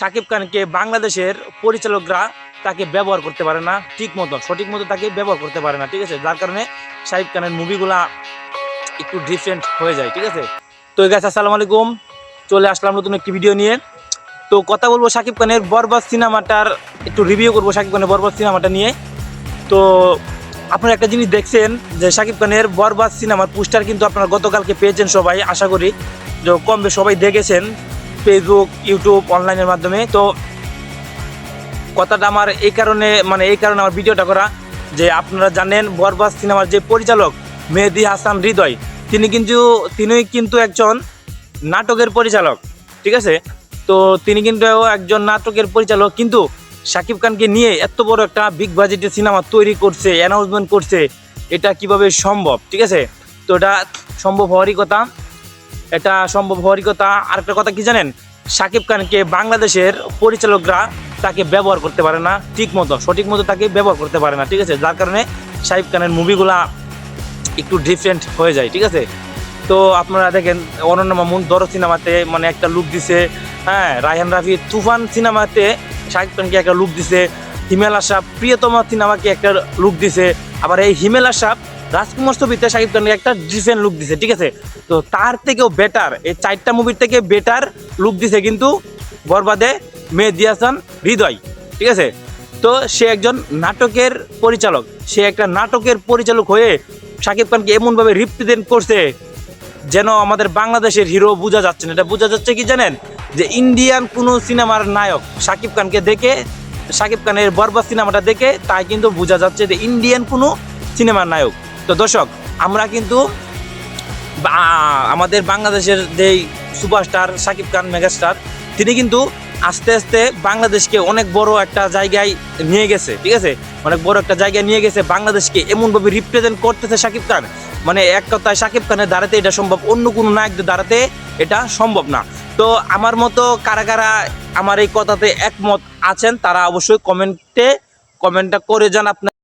শাকিব খানকে বাংলাদেশের পরিচালকরা তাকে ব্যবহার করতে পারে না ঠিক মতো, সঠিক মতো তাকে ব্যবহার করতে পারে না, ঠিক আছে? যার কারণে শাকিব খানের মুভিগুলা একটু ডিফারেন্ট হয়ে যায়, ঠিক আছে? তো গাছ আসসালামু আলাইকুম। চলে আসলাম নতুন একটি ভিডিও নিয়ে। তো কথা বলব শাকিব খানের বরবাদ সিনেমাটার, একটু রিভিউ করব শাকিব খানের বরবাদ সিনেমাটা নিয়ে। তো আপনারা একটা জিনিস দেখছেন যে শাকিব খানের বরবাদ সিনেমার পোস্টার কিন্তু আপনারা গতকালকে পেয়েছেন সবাই, আশা করি। যে কম সবাই দেখেছেন। ফেসবুক ইউটিউব অনলাইনের মাধ্যমে। তো কথাটা আমার এই কারণে মানে এই কারণে আমার ভিডিওটা করা যে আপনারা জানেন বরবাদ সিনেমার যে পরিচালক মেহেদি হাসান হৃদয়, তিনি কিন্তু তিনি কিন্তু একজন নাটকের পরিচালক, ঠিক আছে? তো তিনি কিন্তু একজন নাটকের পরিচালক, কিন্তু শাকিব খানকে নিয়ে এত বড় একটা বিগ বাজেটের সিনেমা তৈরি করছে অ্যানাউন্সমেন্ট করছে, এটা কীভাবে সম্ভব, ঠিক আছে? তো এটা সম্ভব হওয়ারই কথা। এটা সম্ভব হওয়ারই কথা। আরেকটা কথা কি জানেন? শাকিব খানকে বাংলাদেশের পরিচালকরা তাকে ব্যবহার করতে পারে না, ঠিক মতো, সঠিক মতো তাকে ব্যবহার করতে পারে না, ঠিক আছে? যার কারণে শাকিব খানের মুভিগুলা একটু ডিফারেন্ট হয়ে যায়, ঠিক আছে? তো আপনারা দেখেন, অনন্য মামুন দর সিনেমাতে মানে একটা লুক দিছে হ্যাঁ রায়হান রাফি তুফান সিনেমাতে শাকিব খানকে একটা লুক দিছে, হিমেল আশাপ প্রিয়তমা সিনেমাকে একটা লুক দিছে, আবার এই হিমেল আশাপ রাজকুমার ছবিতে শাকিব খানকে একটা ডিসেন্ট লুক দিছে, ঠিক আছে? তো তার থেকেও বেটার এই চারটা মুভির থেকে বেটার লুক দিছে কিন্তু বরবাদে মেহেদি হাসান হৃদয়, ঠিক আছে? তো সে একজন নাটকের পরিচালক, সে একটা নাটকের পরিচালক হয়ে শাকিব খানকে এমনভাবে রিপ্রেজেন্ট করছে যেন আমাদের বাংলাদেশের হিরো বোঝা যাচ্ছে না। এটা বোঝা যাচ্ছে কি জানেন? যে ইন্ডিয়ান কোনো সিনেমার নায়ক শাকিব খানকে দেখে, শাকিব খানের বরবাদ সিনেমাটা দেখে তাই কিন্তু বোঝা যাচ্ছে যে ইন্ডিয়ান কোনো সিনেমার নায়ক তো দর্শক, আমরা কিন্তু আমাদের বাংলাদেশের যেই সুপারস্টার শাকিব খান মেগাস্টার, তিনি কিন্তু আস্তে আস্তে বাংলাদেশকে অনেক বড় একটা জায়গায় নিয়ে গেছে, ঠিক আছে? অনেক বড় একটা জায়গায় নিয়ে গেছে, বাংলাদেশকে এমনভাবে রিপ্রেজেন্ট করতেছে শাকিব খান। মানে এক কথায় শাকিব খানের দাঁড়াতে এটা সম্ভব, অন্য কোনো নায়কদের দাঁড়াতে এটা সম্ভব না। তো আমার মতো কারা কারা আমার এই কথাতে একমত আছেন, তারা অবশ্যই কমেন্টে কমেন্টটা করে যান আপনার